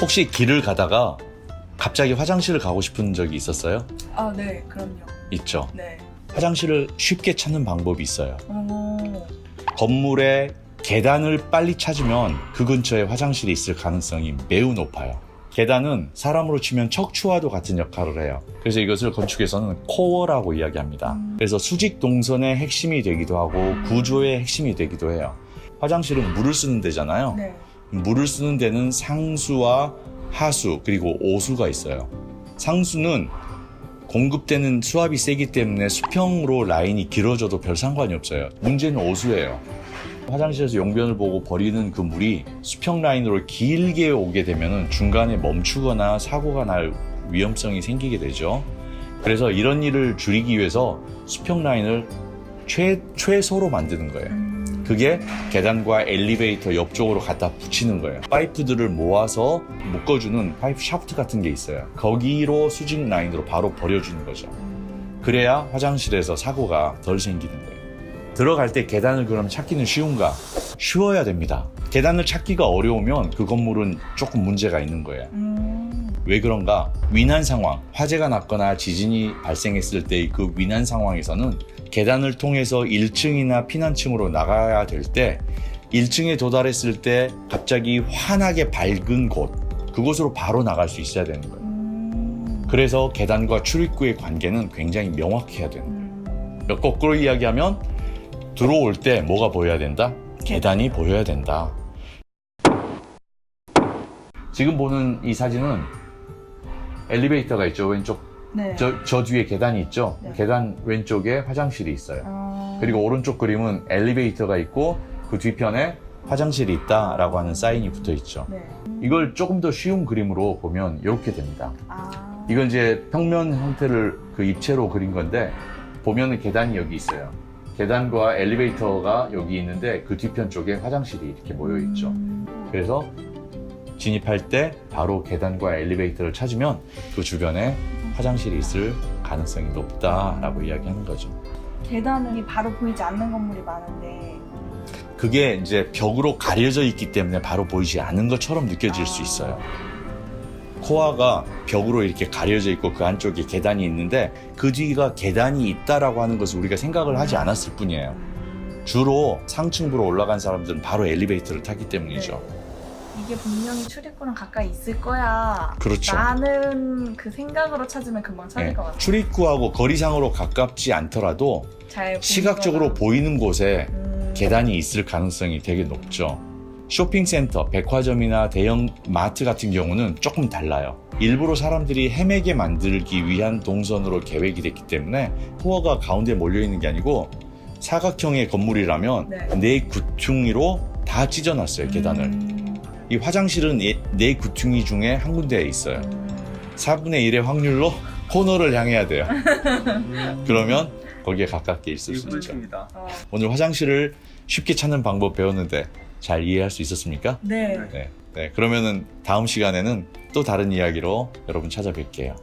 혹시 길을 가다가 갑자기 화장실을 가고 싶은 적이 있었어요? 아, 네, 그럼요. 있죠. 네. 화장실을 쉽게 찾는 방법이 있어요. 오, 건물의 계단을 빨리 찾으면 그 근처에 화장실이 있을 가능성이 매우 높아요. 계단은 사람으로 치면 척추와도 같은 역할을 해요. 그래서 이것을 건축에서는 코어라고 이야기합니다. 음. 그래서 수직 동선의 핵심이 되기도 하고 구조의 핵심이 되기도 해요. 화장실은 물을 쓰는 데잖아요. 네. 물을 쓰는 데는 상수와 하수 그리고 오수가 있어요. 상수는 공급되는 수압이 세기 때문에 수평으로 라인이 길어져도 별 상관이 없어요. 문제는 오수예요. 화장실에서 용변을 보고 버리는 그 물이 수평 라인으로 길게 오게 되면 중간에 멈추거나 사고가 날 위험성이 생기게 되죠. 그래서 이런 일을 줄이기 위해서 수평 라인을 최, 최소로 만드는 거예요. 음, 그게 계단과 엘리베이터 옆쪽으로 갖다 붙이는 거예요. 파이프들을 모아서 묶어주는 파이프 샤프트 같은 게 있어요. 거기로 수직 라인으로 바로 버려주는 거죠. 음, 그래야 화장실에서 사고가 덜 생기는 거예요. 들어갈 때 계단을 그럼 찾기는 쉬운가? 쉬워야 됩니다. 계단을 찾기가 어려우면 그 건물은 조금 문제가 있는 거예요. 음, 왜 그런가? 위난 상황, 화재가 났거나 지진이 발생했을 때의 그 위난 상황에서는 계단을 통해서 1층이나 피난층으로 나가야 될 때 1층에 도달했을 때 갑자기 환하게 밝은 곳, 그곳으로 바로 나갈 수 있어야 되는 거예요. 음, 그래서 계단과 출입구의 관계는 굉장히 명확해야 되는 거예요. 음, 거꾸로 이야기하면 들어올 때 뭐가 보여야 된다? 계단이 보여야 된다. 지금 보는 이 사진은 엘리베이터가 있죠. 왼쪽 네. 저, 저 뒤에 계단이 있죠. 네. 계단 왼쪽에 화장실이 있어요. 아, 그리고 오른쪽 그림은 엘리베이터가 있고 그 뒤편에 화장실이 있다라고 하는 사인이 붙어 있죠. 네. 이걸 조금 더 쉬운 그림으로 보면 이렇게 됩니다. 아, 이건 이제 평면 형태를 그 입체로 그린 건데 보면은 계단이 여기 있어요. 계단과 엘리베이터가 여기 있는데 그 뒤편 쪽에 화장실이 이렇게 모여 있죠. 음, 그래서 진입할 때 바로 계단과 엘리베이터를 찾으면 그 주변에 화장실이 있을 가능성이 높다라고 이야기하는 거죠. 계단이 바로 보이지 않는 건물이 많은데 그게 이제 벽으로 가려져 있기 때문에 바로 보이지 않는 것처럼 느껴질 수 있어요. 코아가 벽으로 이렇게 가려져 있고 그 안쪽에 계단이 있는데 그 뒤가 계단이 있다라고 하는 것을 우리가 생각을 하지 않았을 뿐이에요. 주로 상층부로 올라간 사람들은 바로 엘리베이터를 타기 때문이죠. 이게 분명히 출입구랑 가까이 있을 거야. 그렇죠. 나는 그 생각으로 찾으면 금방 찾을 네, 것 같아. 출입구하고 거리상으로 가깝지 않더라도 잘 시각적으로 보이거나. 보이는 곳에 음, 계단이 있을 가능성이 되게 높죠. 쇼핑센터, 백화점이나 대형 마트 같은 경우는 조금 달라요. 일부러 사람들이 헤매게 만들기 위한 동선으로 계획이 됐기 때문에 코어가 가운데 몰려 있는 게 아니고 사각형의 건물이라면 네. 네 구퉁이로 다 찢어놨어요 계단을. 음, 이 화장실은 이- 네 구퉁이 중에 한 군데에 있어요. 음, 4분의 1의 확률로 코너를 향해야 돼요. 그러면 거기에 가깝게 있을 수 있죠. 어, 오늘 화장실을 쉽게 찾는 방법 배웠는데 잘 이해할 수 있었습니까? 네. 네. 네. 그러면은 다음 시간에는 또 다른 이야기로 여러분 찾아뵐게요.